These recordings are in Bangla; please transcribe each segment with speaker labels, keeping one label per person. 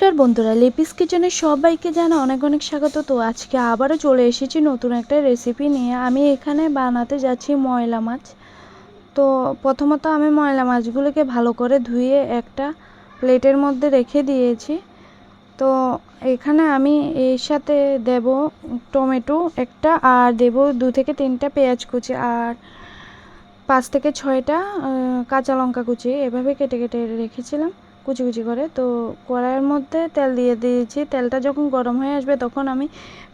Speaker 1: নমস্কার বন্ধুরা, লিপিস কিচেনে সবাইকে জানা অনেক অনেক স্বাগত। তো আজকে আবারও চলে এসেছি নতুন একটা রেসিপি নিয়ে। আমি এখানে বানাতে যাচ্ছি ময়লা মাছ। তো প্রথমত আমি ময়লা মাছগুলোকে ভালো করে ধুয়ে একটা প্লেটের মধ্যে রেখে দিয়েছি। তো এখানে আমি এর সাথে দেব টমেটো একটা আর দেব দু থেকে তিনটা পেঁয়াজ কুচি আর পাঁচ থেকে ছয়টা কাঁচা লঙ্কা কুচি। এভাবে কেটে কেটে রেখেছিলাম। কুচি কুচি করে। তো কড়াইয়ের মধ্যে তেল দিয়ে দিয়েছি। তেলটা যখন গরম হয়ে আসবে তখন আমি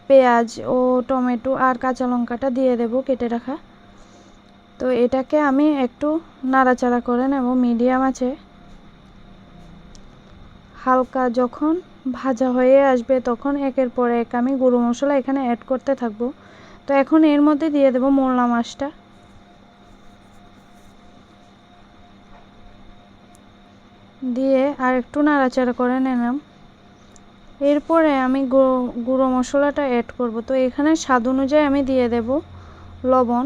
Speaker 1: পেঁয়াজ ও টমেটো আর কাঁচা লঙ্কাটা দিয়ে দেব কেটে রাখা। তো এটাকে আমি একটু নাড়াচাড়া করে নেব, মিডিয়াম আছে। হালকা যখন ভাজা হয়ে আসবে তখন একের পর এক আমি গুঁড়ো মশলা এখানে অ্যাড করতে থাকব। তো এখন এর মধ্যে দিয়ে দেব মোলনা মাছটা। দিয়ে আর একটু নাড়াচাড়া করে নিলাম। এরপরে আমি গুঁড়ো মশলাটা অ্যাড করব। তো এখানে স্বাদ অনুযায়ী আমি দিয়ে দেব লবণ।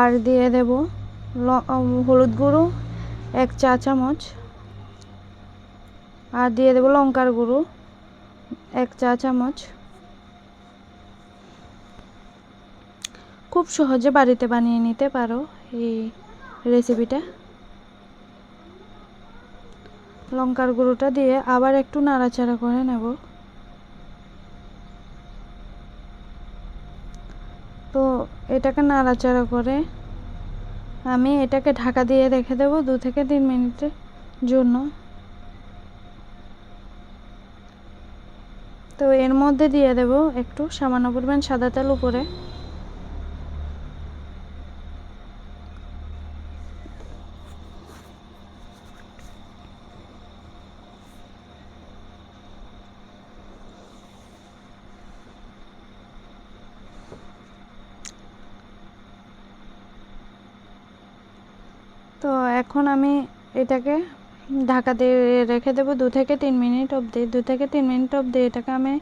Speaker 1: আর দিয়ে দেব হলুদ গুঁড়ো, এক চা চামচ। আর দিয়ে দেব লঙ্কার গুঁড়ো, এক চা চামচ। খুব সহজে বাড়িতে বানিয়ে নিতে পারো এই রেসিপিটা লঙ্কার গুঁড়োটা দিয়ে আবার একটু নাড়াচাড়া করে নেব। তো এটাকে নাড়াচাড়া করে আমি এটাকে ঢাকা দিয়ে রেখে দেবো দু থেকে তিন মিনিটের জন্য। তো এর মধ্যে দিয়ে দেব একটু সামান্য পরিমাণ সাদা তেল উপরে। তো এখন আমি এটাকে ঢাকা দিয়ে রেখে দেবো দু থেকে তিন মিনিট অবধি। দু থেকে তিন মিনিট অবধি এটাকে আমি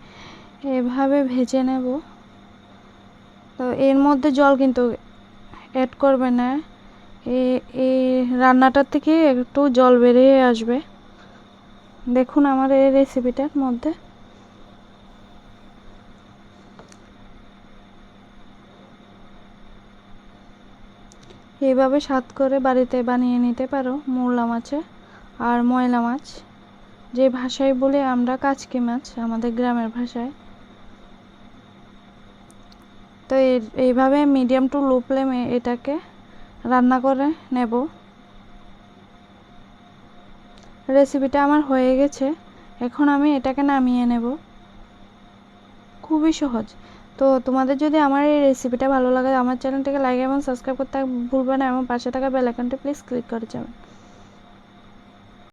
Speaker 1: এভাবে ভেজে নেব। তো এর মধ্যে জল কিন্তু অ্যাড করবে না। এই রান্নাটার থেকে একটু জল বেরিয়ে আসবে। দেখুন আমার এই রেসিপিটার মধ্যে। এইভাবে স্বাদ করে বাড়িতে বানিয়ে নিতে পারো মোরলা মাছে আর ময়লা মাছ। যে ভাষায় বলি আমরা কাচকি মাছ, আমাদের গ্রামের ভাষায়। তো এইভাবে মিডিয়াম টু লো ফ্লেমে এটাকে রান্না করে নেব। রেসিপিটা আমার হয়ে গেছে। এখন আমি এটাকে নামিয়ে নেব। খুবই সহজ। তো তোমাদের যদি আমার এই রেসিপিটা ভালো লাগে, আমার চ্যানেলটাকে লাইক এবং সাবস্ক্রাইব করতে ভুলবে না, এবং পাশে থাকা বেল আইকনটি প্লিজ ক্লিক করে যাবেন